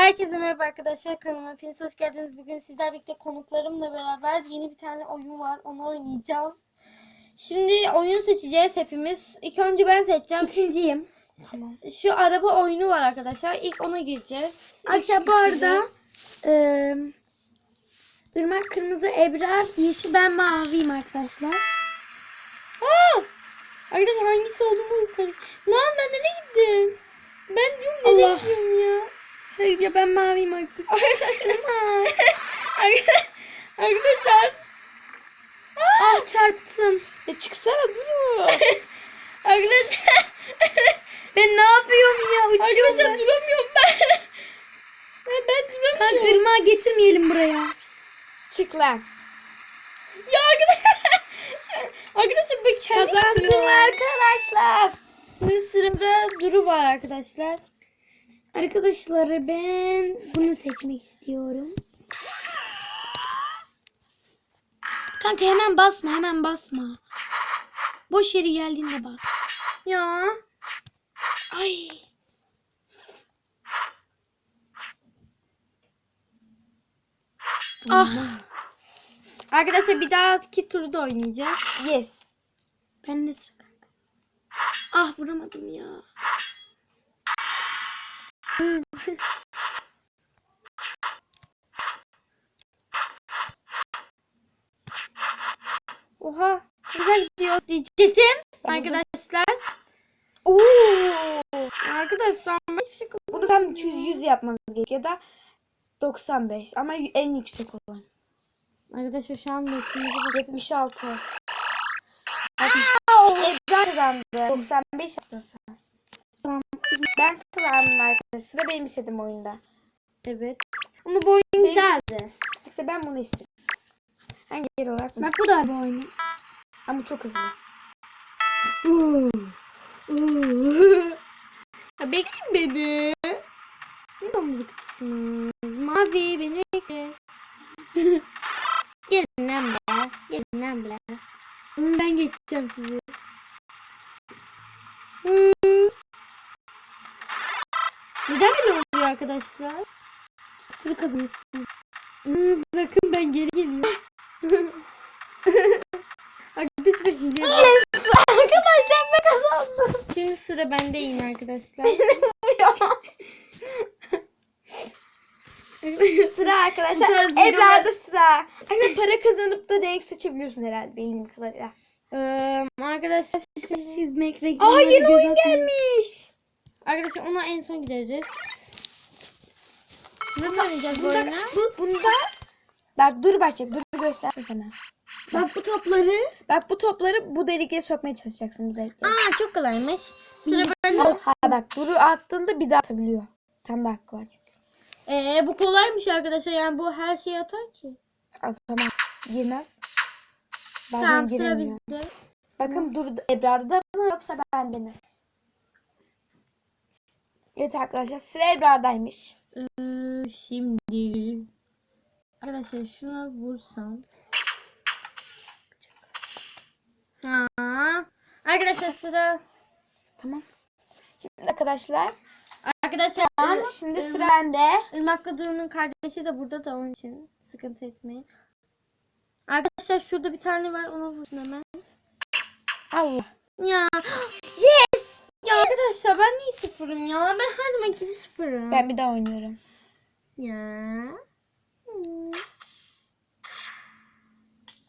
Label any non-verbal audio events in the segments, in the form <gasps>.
Herkese merhaba arkadaşlar kanalıma hepiniz hoş geldiniz. Bugün sizlerle birlikte konuklarımla beraber yeni bir tane oyun var. Onu oynayacağız. Şimdi oyun seçeceğiz hepimiz. İlk önce ben seçeceğim. İkinciyim. Tamam. Şu araba oyunu var arkadaşlar. İlk ona gireceğiz. Arkadaşlar bu arada eee Irmak kırmızı, Ebrar yeşil, ben maviyim arkadaşlar. Aa! Arkadaşlar hangisi olduğumu yukarı. Lan ben nereye gittim? Ben diyorum nereye Allah. gidiyorum ya? Şey ya ben maviyim artık. <laughs> Arkadaşlar. ah çarptım. Ya çıksana dur. Arkadaşlar. ben ne yapıyorum ya? Uçuyorum Arkadaşlar ben. duramıyorum ben. Ben, ben duramıyorum. Kanka Irmak'ı getirmeyelim buraya. Çık lan. Ya arkadaşlar. arkadaşlar ben kendim Kazandım arkadaşlar. Şimdi sırada Duru var arkadaşlar. Arkadaşlar ben bunu seçmek istiyorum. Kanka hemen basma hemen basma. Boş yeri geldiğinde bas. Ya. Ay. Ah. Arkadaşlar bir dahaki turu da oynayacağız. Yes. Ben de sıra kanka. Ah vuramadım ya. Oha. Güzel gidiyoruz diyecektim. Arkadaşlar. Oo. Arkadaşlar ben hiçbir şey Bu da tam 100, 100 yapmanız gerekiyor ya da 95 ama en yüksek olan. Arkadaşlar şu an notumuzu bak- 76. Ebrar kazandı. 95 yaptın sen. Ben kazandım arkadaşlar. Sıra benim istediğim oyunda. Evet. Ama bu oyun güzeldi. İşte ben bunu istiyorum. Hangi yer olarak bunu Bak bu da araba oyunu. Ama çok hızlı. <laughs> ya bekleyin beni. Ne da müzik açısınız? Mavi beni bekle. <laughs> Gelin lan be. Gelin lan be. Ben geçeceğim sizi. Böyle oluyor arkadaşlar? Turu kazanırsın. Hı, Bakın ben geri geliyorum. <laughs> Arkadaşlar ben hile yapıyorum. Arkadaşlar ben kazandım. Şimdi sıra bende yine arkadaşlar. sıra arkadaşlar. Ebrar'da sıra. Hani para kazanıp da renk seçebiliyorsun herhalde benim kadarıyla. Ee, arkadaşlar şimdi Çizmek Aa reklamları yeni göz oyun gelmiş. Arkadaşlar ona en son gideriz. Nasıl oynayacağız bu Bunda, oyunu? bu, bunda bak dur başlayacak. Dur göstersin sana. Bak bu topları Bak bu topları bu delikliğe sokmaya çalışacaksın bu delikliğe. Aa çok kolaymış. Sıra bende. Ha bak bunu attığında bir daha atabiliyor. Tam da hakkı var çünkü. Ee, bu kolaymış arkadaşlar. Yani bu her şeyi atar ki. Atamam. Girmez. Bazen tamam sıra giremiyor. bizde. Bakın dur Ebrar'da mı yoksa bende mi? Evet arkadaşlar sıra Ebrar'daymış. Ee, şimdi arkadaşlar şuna vursam. Ha. Arkadaşlar sıra Tamam. Şimdi arkadaşlar arkadaşlar tamam, şimdi sıra bende. Irmak'la Duru'nun kardeşi de burada da onun için sıkıntı etmeyin. Arkadaşlar şurada bir tane var ona vursun hemen. Allah. Ya. <gasps> Yes. Ya arkadaşlar ben niye sıfırım ya? Ben her zaman gibi sıfırım. Ben bir daha oynuyorum. Ya. Hmm.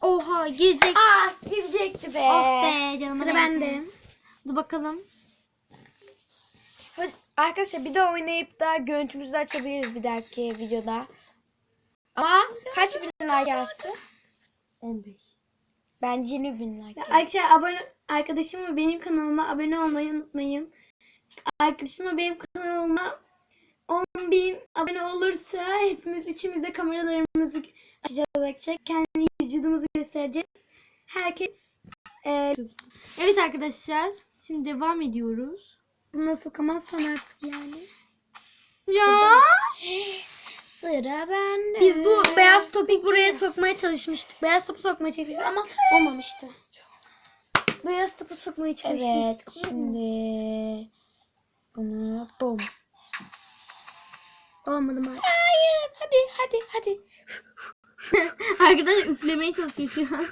Oha girecek. Ah girecekti be. Oh be canım. sıra bende. Dur bakalım. Arkadaşlar bir daha oynayıp da görüntümüzü de açabiliriz bir dahaki videoda. Ama kaç bin like gelsin? 15. Bence 20 bin like. Arkadaşlar abone arkadaşım ve benim kanalıma abone olmayı unutmayın. Arkadaşım ve benim kanalıma 10 bin abone olursa hepimiz üçümüz de kameralarımızı açacağız arkadaşlar. Kendi vücudumuzu göstereceğiz. Herkes e, Evet arkadaşlar. Şimdi devam ediyoruz. bunu sokamazsan artık yani. Ya. Sıra bende. Biz bu beyaz topu buraya sokmaya çalışmıştık. Beyaz topu sokmaya çalışmıştık ama olmamıştı. Beyaz topu sokmaya Evet çalışmıştık. şimdi bunu bum. Olmadı maalesef. Hayır. Hadi hadi hadi. <laughs> Arkadaşlar üflemeye çalışıyor şu an.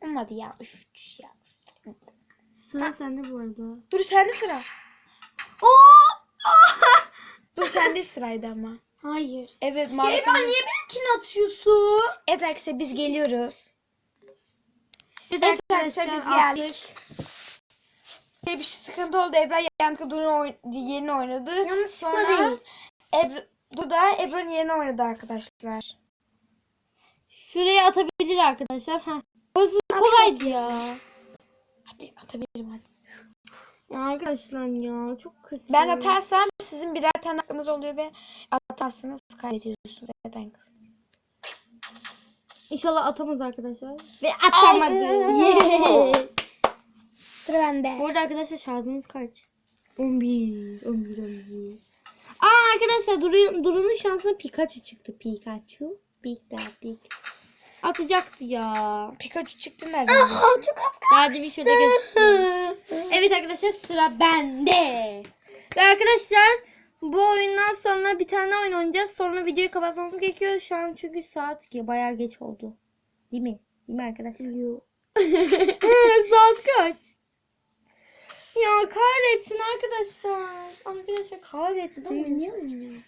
Olmadı ya. Üf, ya. Sıra sende bu arada. Dur sende sıra. Oo! <laughs> Dur sende sıraydı ama. Hayır. Evet maalesef. Ebra niye benimkini atıyorsun? Evet arkadaşlar biz geliyoruz. Evet Evet arkadaşlar biz geldik. Bir, bir sıkıntı oldu. Ebra yanlışlıkla Duru'nun oyn- yerini oynadı. Yanlışlıkla Sonra değil. Ebra, Dur da Ebra'nın yerini oynadı arkadaşlar. Şuraya atabilir arkadaşlar. Ha. Orası kolaydı ya. Hadi atabilirim hadi. Ya arkadaşlar ya çok kötü. Ben atarsam sizin birer tane hakkınız oluyor ve atarsanız kaybediyorsunuz. Evet ben kız. İnşallah atamaz arkadaşlar. Ve atamadı. Yeah. <laughs> Sıra bende. Bu arada arkadaşlar şarjımız kaç? 11. 11 11. Aa arkadaşlar Duru, Duru'nun şansına Pikachu çıktı. Pikachu. Pikachu. Atacaktı ya. Pikachu çıktı nereden? Aa, çok az kaldı. Hadi bir şöyle göstereyim. Evet arkadaşlar sıra bende. Ve arkadaşlar bu oyundan sonra bir tane oyun oynayacağız. Sonra videoyu kapatmamız gerekiyor. Şu an çünkü saat ge- bayağı geç oldu. Değil mi? Değil mi arkadaşlar? Yok. <laughs> saat kaç? Ya kahretsin arkadaşlar. Arkadaşlar kahretsin. Oynayalım ya.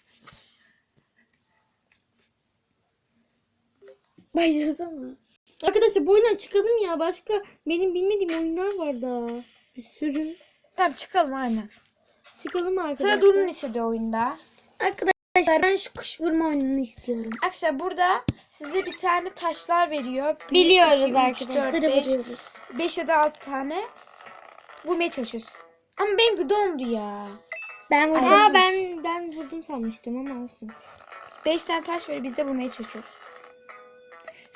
Başlasana. Arkadaşlar bu oyundan çıkalım ya. Başka benim bilmediğim oyunlar var daha. Bir sürü. Tamam çıkalım aynen. Çıkalım arkadaşlar. Sıra Duru'nun istediği oyunda. Arkadaşlar ben şu kuş vurma oyununu istiyorum. Arkadaşlar burada size bir tane taşlar veriyor. Bir, Biliyoruz iki, üç, arkadaşlar. dört, Kuşları beş. vuruyoruz. 5 ya da 6 tane vurmaya çalışıyoruz. Ama benimki dondu ya. Ben vurdum. Aa ben ben vurdum sanmıştım ama olsun. 5 tane taş veriyor biz de vurmaya çalışıyoruz.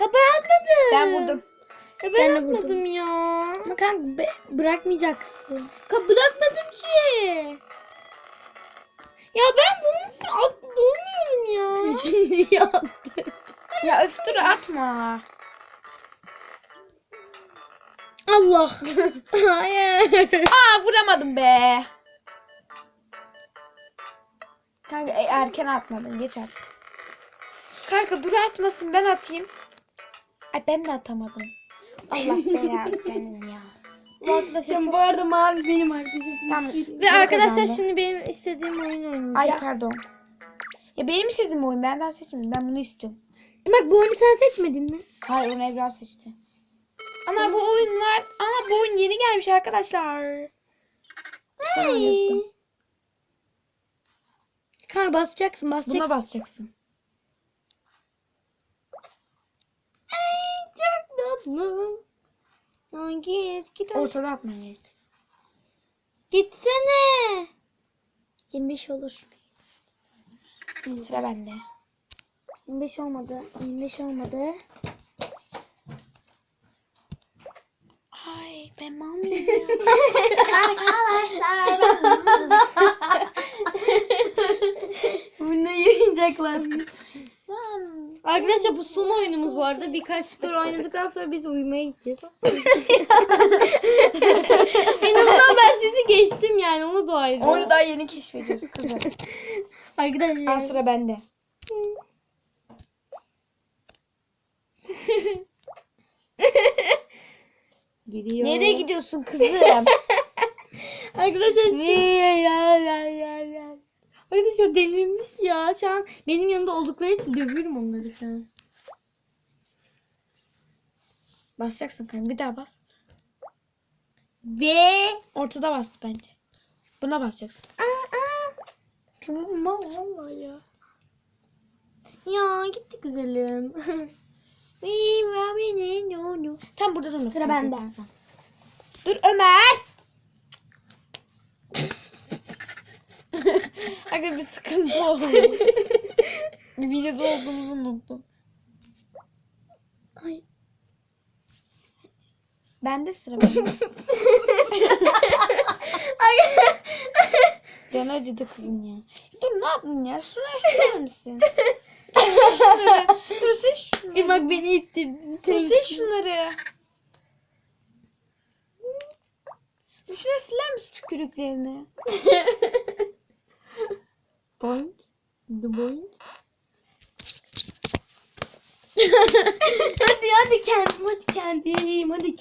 Ya ben atmadım. Ben vurdum. Ya ben, atmadım vurdum. ya. Ama kanka bırakmayacaksın. Ka bırakmadım ki. Ya ben bunu at durmuyorum ya. <laughs> ya. Ya öf dur atma. Allah. <laughs> Hayır. Aa vuramadım be. Kanka e, erken atmadın geç at. Kanka dur atmasın ben atayım. Ay ben de atamadım. Allah belanı senin ya. Bu arkadaşlar Sen çok- bu arada mavi benim arkadaşım. Tamam. Ve arkadaşlar kazandı. şimdi benim istediğim oyunu Ay oynayacağız. pardon. Ya benim istediğim oyun ben daha seçmedim. Ben bunu istiyorum. Bak bu oyunu sen seçmedin mi? Hayır onu Ebrar seçti. Ama bu oyunlar ama bu oyun yeni gelmiş arkadaşlar. Sen oynuyorsun. Kanka basacaksın basacaksın. Buna basacaksın. Ay çok tatlı. Ay git git. Ortada atman gerek. Gitsene. 25 olur. Sıra bende. 25 olmadı. 25 olmadı. Ay ben mal mıyım <laughs> arkadaşlar. <laughs> Bu ne yayıncaklar? Arkadaşlar bu son oyunumuz bu arada. Birkaç tur oynadıktan sonra biz uyumaya gideceğiz. <laughs> en azından ben sizi geçtim yani onu da ayrı. Oyunu daha yeni keşfediyoruz kızım. <laughs> Arkadaşlar. sıra bende. <laughs> Gidiyor. Nereye gidiyorsun kızım? Arkadaşlar şu- Arkadaşlar delirmiş ya. Şu an benim yanımda oldukları için dövüyorum onları şu an. Basacaksın kanka bir daha bas. Ve Ortada bas bence. Buna basacaksın. Mal vallahi ya. ya gitti güzelim. <laughs> Tam burada durma. Sıra bende. Dur Ömer. <laughs> Aga bir sıkıntı oldu. <laughs> videoda olduğumuzu unuttum. Ay. Bende sıra bende. <laughs> Can acıdı kızın ya. Dur ne yaptın ya? Şunu açar mısın? Dur şunları. Dur sil şunları. Bir bak beni itti. Dur sil şunları. Dur şuna siler misin tükürüklerini? Boink. The boing. <laughs> hadi hadi kendim hadi kendim hadi